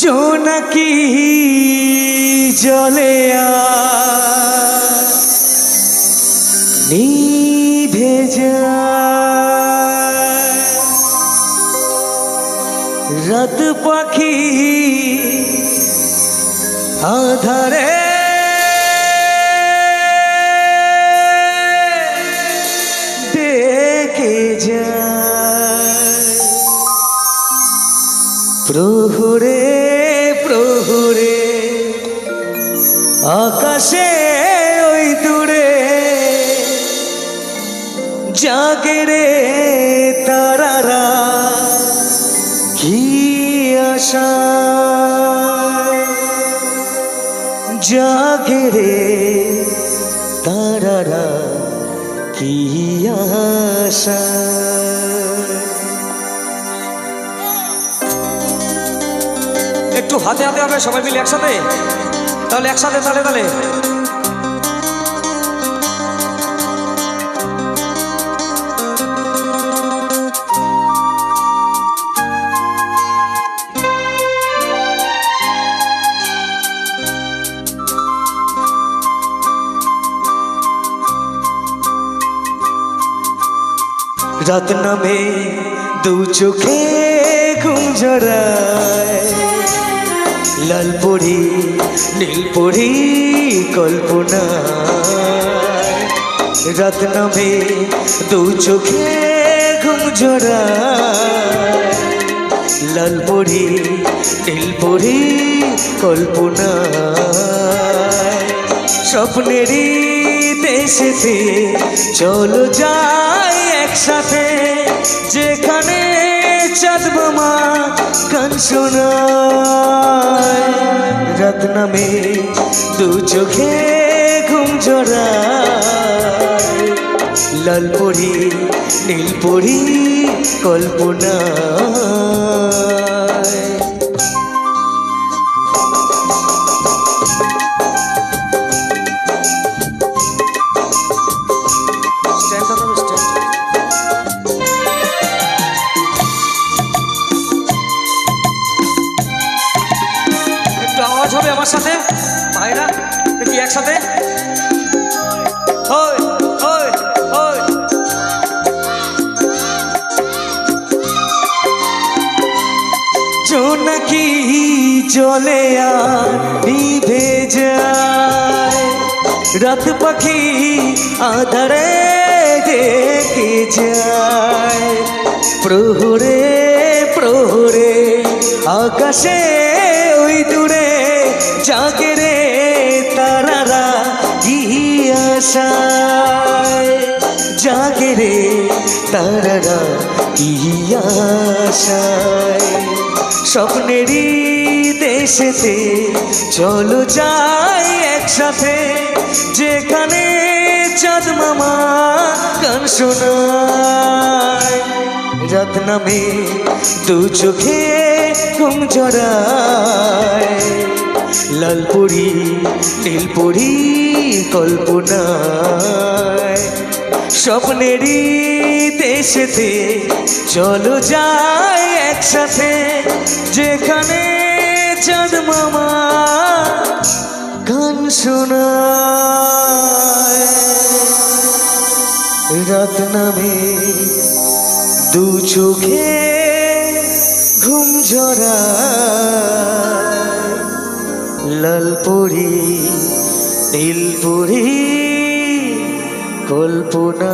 জোনাকি জলে নিভে রাত পাখি আধারে ডেকে যায়। প্রহুরে প্রহুরে আকাশে ওই দূরে জাগে রে তারারা কি আশা? জাগে রে তারারা কি আশা? একটু হাতে হাতে হবে, সবাই মিলে একসাথে? তাহলে একসাথে, তাহলে তাহলে। রাত নামে দু চোখে ঘুম জড়ায়। লাল পরি নীল পরি কল্পনা। রাত নামে দু চোখে ঘুম জড়ায়। লাল পরি নীল পরি কল্পনা। স্বপ্নেরই দেশেতে চলো যাই একসাথে, যেখানে চাঁদ মামা গান দু চোখে ঘুম জড়ায় লাল পরি নীল পরি কল্পনা হবে আমার সাথে? ভাইরা, দেখি একসাথে। হয় জলে আর নিভে পাখি আধারে দেখে যায়। প্রহরে প্রহরে, আকাশে ওই দূরে জাগে রে তারারা আশায় জাগে রে তারারা আশায় স্বপ্নেরই দেশেতে চলো যাই একসাথে। যেখানে চাঁদ মামা গান শোনায়। রাত নামে দু চোখে ঘুম জড়ায়। লাল পরি নীল পরি কল্পনায়। স্বপ্নেরই দেশেতে চলো যাই একসাথে, যেখানে চাঁদ মামা গান শোনায়। রাত নামে দু চোখে ঘুম ঝরায়। লাল নীলপুরি নীল কল্পনা